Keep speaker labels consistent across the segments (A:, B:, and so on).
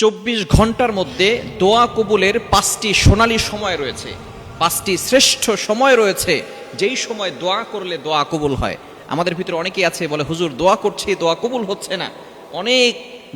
A: চব্বিশ ঘণ্টার মধ্যে দোয়া কবুলের পাঁচটি সোনালি সময় রয়েছে। পাঁচটি শ্রেষ্ঠ সময় রয়েছে, যেই সময় দোয়া করলে দোয়া কবুল হয়। আমাদের ভিতরে অনেকেই আছে, বলে, হুজুর, দোয়া করছি, দোয়া কবুল হচ্ছে না। অনেক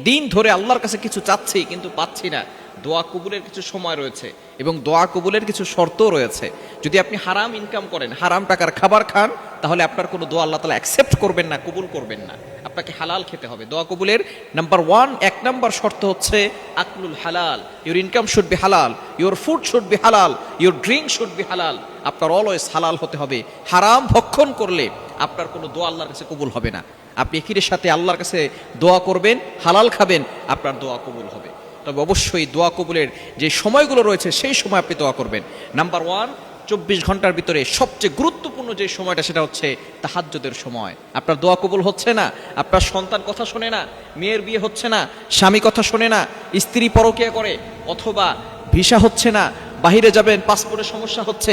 A: দিন ধরে আল্লাহর কাছে কিছু চাচ্ছি, কিন্তু পাচ্ছি না। দোয়া কবুলের কিছু সময় রয়েছে এবং দোয়া কবুলের কিছু শর্তও রয়েছে। যদি আপনি হারাম ইনকাম করেন, হারাম টাকার খাবার খান, তাহলে আপনার কোনো দোয়া আল্লাহ তালা অ্যাকসেপ্ট করবেন না, কবুল করবেন না। আপনাকে হালাল খেতে হবে। দোয়া কবুলের নাম্বার ওয়ান এক নাম্বার শর্ত হচ্ছে আকলুল হালাল। ইউর ইনকাম শুড বি হালাল ইউর ফুড শুড বি হালাল ইউর ড্রিঙ্ক শুড বি হালাল আপনার অলওয়েজ হালাল হতে হবে। হারাম ভক্ষণ করলে আপনার কোনো দোয়া আল্লাহর কাছে কবুল হবে না। আপনি একিরের সাথে আল্লাহর কাছে দোয়া করবেন, হালাল খাবেন, আপনার দোয়া কবুল হবে। তবে অবশ্যই দোয়া কবুলের যে সময়গুলো রয়েছে, সেই সময় আপনি দোয়া করবেন। নাম্বার ওয়ান চব্বিশ ঘণ্টার ভিতরে সবচেয়ে গুরুত্বপূর্ণ যে সময়টা সেটা হচ্ছে তাহাজ্জুদের সময়। আপনার দোয়া কবুল হচ্ছে না, আপনার সন্তান কথা শোনে না, মেয়ের বিয়ে হচ্ছে না, স্বামী কথা শোনে না, স্ত্রী পরকিয়া করে, অথবা ভিসা হচ্ছে না, বাহিরে যাবেন, পাসপোর্টের সমস্যা হচ্ছে,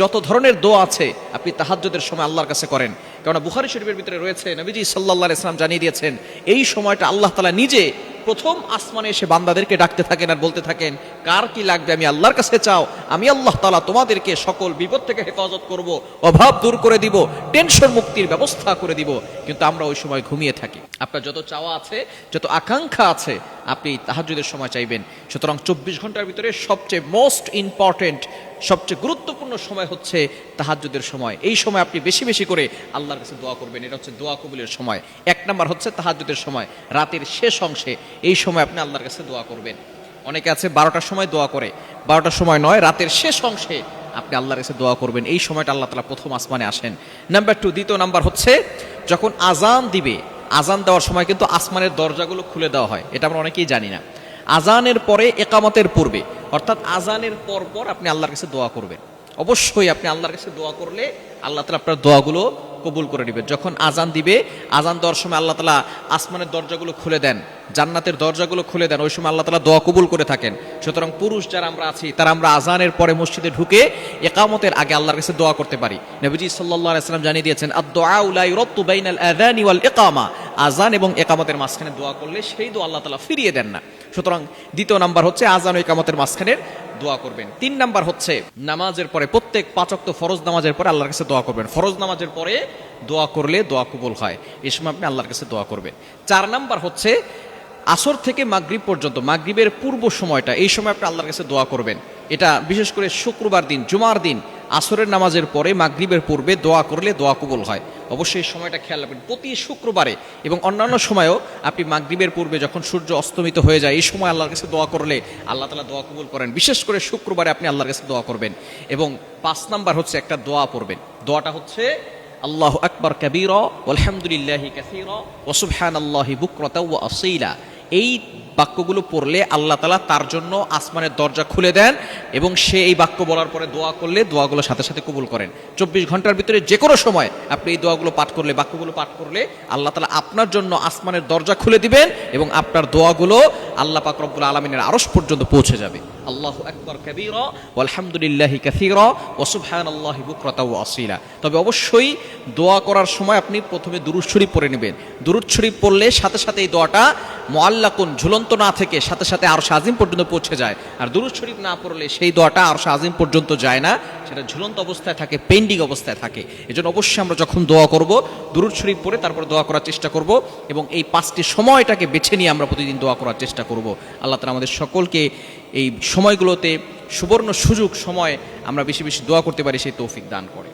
A: যত ধরনের দোয়া আছে আপনি তাহাজ্জুদের সময় আল্লাহর কাছে করেন। কেননা বুখারি শরীফের ভিতরে রয়েছে, নবীজি সাল্লাহ ইসলাম জানিয়ে দিয়েছেন, এই সময়টা আল্লাহ তালা নিজে প্রথম আসমানে এসে বান্দাদেরকে ডাকতে থাকেন আর বলতে থাকেন, কার কি লাগবে? আমি আল্লাহর কাছে চাও। আমি আল্লাহ তালা তোমাদেরকে সকল বিপদ থেকে হেফাজত করব, অভাব দূর করে দিব, টেনশন মুক্তির ব্যবস্থা করে দিব। কিন্তু আমরা ওই সময় ঘুমিয়ে থাকি। আপনার যত চাওয়া আছে, যত আকাঙ্ক্ষা আছে, আপনি তাহাজুদের সময় চাইবেন। সুতরাং চব্বিশ ঘণ্টার ভিতরে সবচেয়ে মোস্ট ইম্পর্টেন্ট সবচেয়ে গুরুত্বপূর্ণ সময় হচ্ছে তাহাজ্জুদের সময়। এই সময় আপনি বেশি বেশি করে আল্লাহর কাছে দোয়া করবেন। এটা হচ্ছে দোয়া কবুলের সময়। এক নাম্বার হচ্ছে তাহাজ্জুদের সময়। রাতের শেষ অংশে এই সময় আপনি আল্লাহর কাছে দোয়া করবেন। অনেকে আছে বারোটার সময় দোয়া করে। বারোটার সময় নয়, রাতের শেষ অংশে আপনি আল্লাহর কাছে দোয়া করবেন। এই সময়টা আল্লাহ তালা প্রথম আসমানে আসেন। নাম্বার টু, দ্বিতীয় নাম্বার হচ্ছে যখন আজান দিবে, আজান দেওয়ার সময় কিন্তু আসমানের দরজাগুলো খুলে দেওয়া হয়। এটা আমরা অনেকেই জানি না। আজানের পরে একামতের পূর্বে অর্থাৎ আজানের পর পর আপনি আল্লাহর কাছে দোয়া করবেন। অবশ্যই আপনি আল্লাহর কাছে দোয়া করলে আল্লাহ তালা আপনার দোয়াগুলো কবুল করে নেবেন। যখন আজান দিবে, আজান দেওয়ার সময় আল্লাহ তালা আসমানের দরজাগুলো খুলে দেন, জান্নাতের দরজাগুলো খুলে দেন, ওই সময় আল্লাহ তালা দোয়া কবুল করে থাকেন। সুতরাং পুরুষ যারা আমরা আছি, তারা আমরা আজানের পরে মসজিদে ঢুকে একামতের আগে আল্লাহর কাছে দোয়া করতে পারি। নবীজি সাল্লাহ আলাইসালাম জানিয়ে দিয়েছেন একামা আজান এবং একামতের মাঝখানে দোয়া করলে সেই দোয়া আল্লাহ তালা ফিরিয়ে দেন না। সুতরাং দ্বিতীয় নাম্বার হচ্ছে আজান ও একামতের মাঝখানের দোয়া করবেন। তিন নাম্বার হচ্ছে, নামাজের পরে প্রত্যেক পাচক তো ফরজ নামাজের পরে আল্লাহর কাছে দোয়া করবেন। ফরজ নামাজের পরে দোয়া করলে দোয়া কবুল হয়। এ সময় আপনি আল্লাহর কাছে দোয়া করবেন। চার নাম্বার হচ্ছে, আসর থেকে মাগরীব পর্যন্ত, মাগরীবের পূর্ব সময়টা, এই সময় আপনি আল্লাহর কাছে দোয়া করবেন। এটা বিশেষ করে শুক্রবার দিন, জুমার দিন আসরের নামাজের পরে মাগরিবের পূর্বে দোয়া করলে দোয়া কবুল হয়। অবশ্যই সময়টা খেয়াল রাখবেন। প্রতি শুক্রবারে এবং অন্যান্য সময়েও আপনি মাগরিবের পূর্বে যখন সূর্য অস্তমিত হয়ে যায়, এই সময় আল্লাহর কাছে দোয়া করলে আল্লাহ তালা দোয়া কবুল করেন। বিশেষ করে শুক্রবারে আপনি আল্লাহর কাছে দোয়া করবেন এবং পাঁচ নাম্বার হচ্ছে একটা দোয়া পড়বেন। দোয়াটা হচ্ছে, আল্লাহ আকবর কবির আলহামদুলিল্লাহি কাসির ওসুবহান আল্লাহি বুকরতা ও আসিলা। এই বাক্যগুলো পড়লে আল্লাহ তালা তার জন্য আসমানের দরজা খুলে দেন এবং সে এই বাক্য বলার পরে দোয়া করলে দোয়াগুলো সাথে সাথে কবুল করেন। চব্বিশ ঘণ্টার ভিতরে যে কোনো সময় আপনি এই দোয়াগুলো পাঠ করলে, বাক্যগুলো পাঠ করলে আল্লাহ তালা আপনার জন্য আসমানের দরজা খুলে দিবেন এবং আপনার দোয়াগুলো আল্লাহ পাক রব্বুল আলমিনের আরস পর্যন্ত পৌঁছে যাবে। আল্লাহ আকবর কবির আলহামদুলিল্লাহি কাসির ওসুবহান আল্লাহ বুকরতা ও আসিলা। তবে অবশ্যই দোয়া করার সময় আপনি প্রথমে দুরুদ পড়ে নেবেন। দুরুদ পড়লে সাথে সাথে এই দোয়াটা মোয়াল্লাকুন ঝুলন্ত না থেকে সাথে সাথে আর আজিম পর্যন্ত পৌঁছে যায়। আর দুরুদ শরীফ না পড়লে সেই দোয়াটা আর আজিম পর্যন্ত যায় না। সেটা ঝুলন্ত অবস্থায় থাকে, পেন্ডিং অবস্থায় থাকে। এজন্য অবশ্যই আমরা যখন দোয়া করব, দুরুদ শরীফ পড়ে তারপর দোয়া করার চেষ্টা করব এবং এই পাঁচটি সময়টাকে বেছে নিয়ে আমরা প্রতিদিন দোয়া করার চেষ্টা করব। আল্লাহ তালা আমাদের সকলকে এই সময়গুলোতে সুবর্ণ সুযোগ, সময় আমরা বেশি বেশি দোয়া করতে পারি, সেই তৌফিক দান করে।